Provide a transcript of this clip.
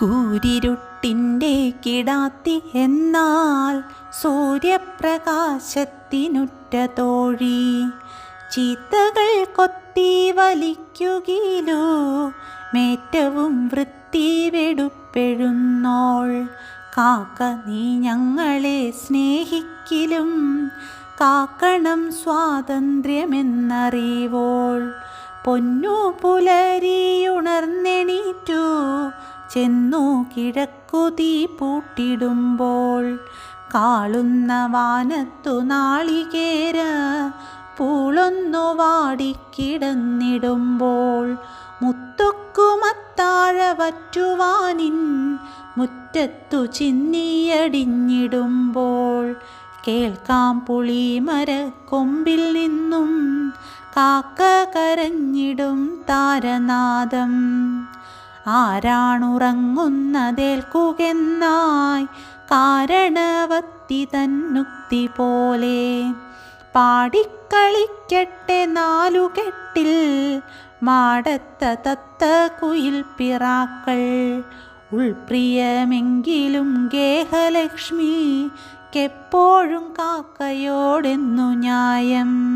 കൂരിരുട്ടിന്റെ കിടാത്തി എന്നാൽ സൂര്യപ്രകാശത്തിനുറ്റ തോഴി ചീത്തകൾ കൊത്തി വലിക്കുകിലോ മേറ്റവും വൃത്തി വെടുപ്പെഴുന്നോൾ കാക്ക നീ ഞങ്ങളെ സ്നേഹിക്കിലും കാക്കണം സ്വാതന്ത്ര്യമെന്നറിവോൾ. പൊന്നു പുലരിയുണർന്നെണീറ്റു ചെന്നു കിഴക്കുതീ പൂട്ടിടുമ്പോൾ കാളുന്ന വാനത്തു നാളികേര പൂളൊന്നു വാടിക്കിടന്നിടുമ്പോൾ മുത്തൊക്കുമത്താഴവറ്റുവാനിൻ മുറ്റത്തു ചിന്നിയടിഞ്ഞിടുമ്പോൾ കേൾക്കാം പുളിമര കൊമ്പിൽ നിന്നും കാക്ക കരഞ്ഞിടും താരനാദം. ആരാണുറങ്ങുന്നതേൽക്കുകെന്നായി കാരണവത്തി തന്നുക്തി പോലെ പാടിക്കളിക്കട്ടെ നാലുകെട്ടിൽ മാടത്ത തത്ത കുയിൽ പിറാക്കൾ. ഉൾപ്രിയമെങ്കിലും ഗേഹലക്ഷ്മി കെപ്പോഴും കാക്കയോടെന്നു ന്യായം.